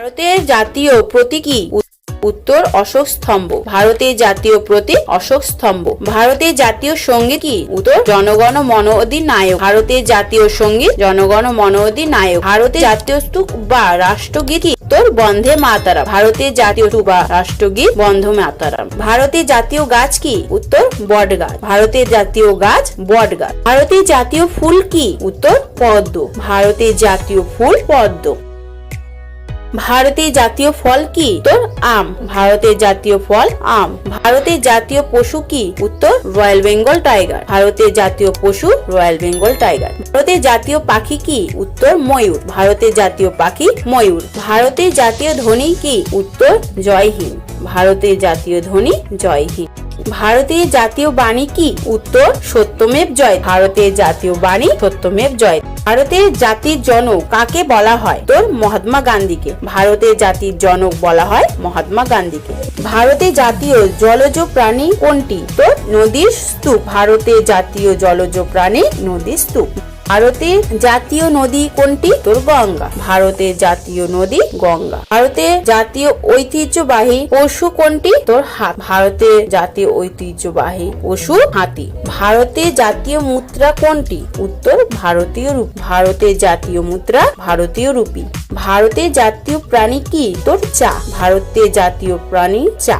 ভারতের জাতীয় প্রতীক উত্তর অশোক স্তম্ভ ভারতের জাতীয় প্রতীক অশোক স্তম্ভ ভারতের জাতীয় সংগীত কি উত্তর জনগণ মন অধিনায়ক ভারতের জাতীয় সংগীত জনগণ মন অধিনায়ক ভারতের জাতীয় স্তূপ বা রাষ্ট্রগীত কি উত্তর বন্ধে মাতারাম ভারতের জাতীয় স্তূপ বা রাষ্ট্রগীত বন্ধ মাতারাম ভারতের জাতীয় গাছ কি উত্তর বট গাছ ভারতের জাতীয় গাছ বট গাছ ভারতের জাতীয় ফুল কি উত্তর পদ্ম ভারতের জাতীয় ফুল পদ্ম ভারতের জাতীয় ফল কি? উত্তর, আম। ভারতের জাতীয় ফল, আম। ভারতের জাতীয় পশু কি? উত্তর, রয়্যাল বেঙ্গল টাইগার। ভারতের জাতীয় পশু, রয়্যাল বেঙ্গল টাইগার। ভারতের জাতীয় পাখি কি? উত্তর, ময়ূর। ভারতের জাতীয় পাখি, ময়ূর। ভারতের জাতীয় ধ্বনি কি? উত্তর জয় হিন্দ ভারতের জাতীয় ধ্বনি জয় হিন্দ ভারতের জাতীয় বাণী কি? উত্তর, সত্যমেব জয়। ভারতের জাতীয় বাণী, সত্যমেব জয়। ভারতের জাতির জনক কাকে বলা হয়? তোর মহাত্মা গান্ধীকে। ভারতের জাতির জনক বলা হয় মহাত্মা গান্ধীকে। ভারতের জাতীয় জলজ প্রাণী কোনটি? তোর নদীর স্তূপ। ভারতের জাতীয় জলজ প্রাণী, নদীর স্তূপ। ভারতের জাতীয় নদী কোনটি? তোর গঙ্গা ভারতের জাতীয় নদী গঙ্গা। ভারতের জাতীয় ঐতিহ্যবাহী পশু কোনটি? তোর হাত ভারতের জাতীয় ঐতিহ্যবাহী পশু হাতি। ভারতের জাতীয় মুদ্রা কোনটি? উত্তর, ভারতীয় রূপ। ভারতের জাতীয় মুদ্রা, ভারতীয় রূপী। ভারতের জাতীয় প্রাণী কি? তোর চা। ভারতের জাতীয় প্রাণী চা।